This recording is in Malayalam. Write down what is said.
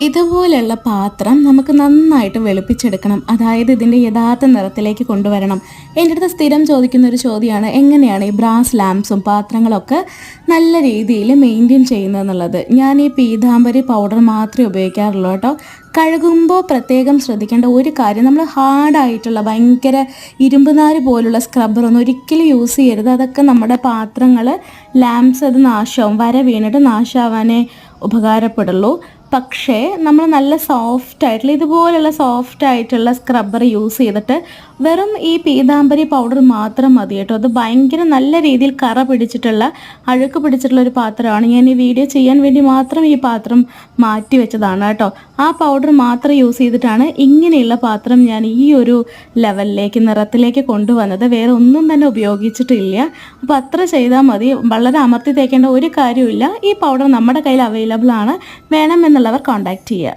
ഇതുപോലെയുള്ള പാത്രം നമുക്ക് നന്നായിട്ട് വെളുപ്പിച്ചെടുക്കണം. അതായത് ഇതിന്റെ യഥാർത്ഥ നിറത്തിലേക്ക് കൊണ്ടുവരണം. എന്റെ അടുത്ത് സ്ഥിരം ചോദിക്കുന്ന ഒരു ചോദ്യമാണ് എങ്ങനെയാണ് ഈ ബ്രാസ് ലാംപ്സും പാത്രങ്ങളൊക്കെ നല്ല രീതിയിൽ മെയിന്റെയിൻ ചെയ്യുന്നതെന്നുള്ളത് ഞാൻ ഈ പീതാംബരി പൗഡർ മാത്രമേ ഉപയോഗിക്കാറുള്ളൂ കേട്ടോ. കഴുകുമ്പോൾ പ്രത്യേകം ശ്രദ്ധിക്കേണ്ട ഒരു കാര്യം നമ്മൾ ഹാർഡായിട്ടുള്ള ഭയങ്കര ഇരുമ്പുനാര് പോലുള്ള സ്ക്രബ്ബറൊന്നും ഒരിക്കലും യൂസ് ചെയ്യരുത്. അതൊക്കെ നമ്മുടെ പാത്രങ്ങൾ ലാംപ്സ് അത് നാശമാവും. വര വീണിട്ട് നാശാവാനേ ഉപകാരപ്പെടുള്ളൂ. പക്ഷേ നമ്മൾ നല്ല സോഫ്റ്റ് ആയിട്ടുള്ള ഇതുപോലുള്ള സോഫ്റ്റ് ആയിട്ടുള്ള സ്ക്രബ്ബർ യൂസ് ചെയ്തിട്ട് വെറും ഈ പീതാംബരി പൗഡർ മാത്രം മതി കേട്ടോ. അത് ഭയങ്കര നല്ല രീതിയിൽ കറ പിടിച്ചിട്ടുള്ള അഴുക്ക് പിടിച്ചിട്ടുള്ള ഒരു പാത്രമാണ്. ഞാൻ ഈ വീഡിയോ ചെയ്യാൻ വേണ്ടി മാത്രം ഈ പാത്രം മാറ്റി വെച്ചതാണ് കേട്ടോ. ആ പൗഡർ മാത്രം യൂസ് ചെയ്തിട്ടാണ് ഇങ്ങനെയുള്ള പാത്രം ഞാൻ ഈ ഒരു ലെവലിലേക്ക് നിറത്തിലേക്ക് കൊണ്ടുവന്നത്. വേറെ ഒന്നും തന്നെ ഉപയോഗിച്ചിട്ടില്ല. അപ്പോൾ അത്ര ചെയ്താൽ മതി. വളരെ അമർത്തി തേക്കേണ്ട ഒരു കാര്യമില്ല ഈ പൗഡർ നമ്മുടെ കയ്യിൽ അവൈലബിൾ ആണ്. വേണമെന്നുള്ളവർ കോൺടാക്റ്റ് ചെയ്യുക.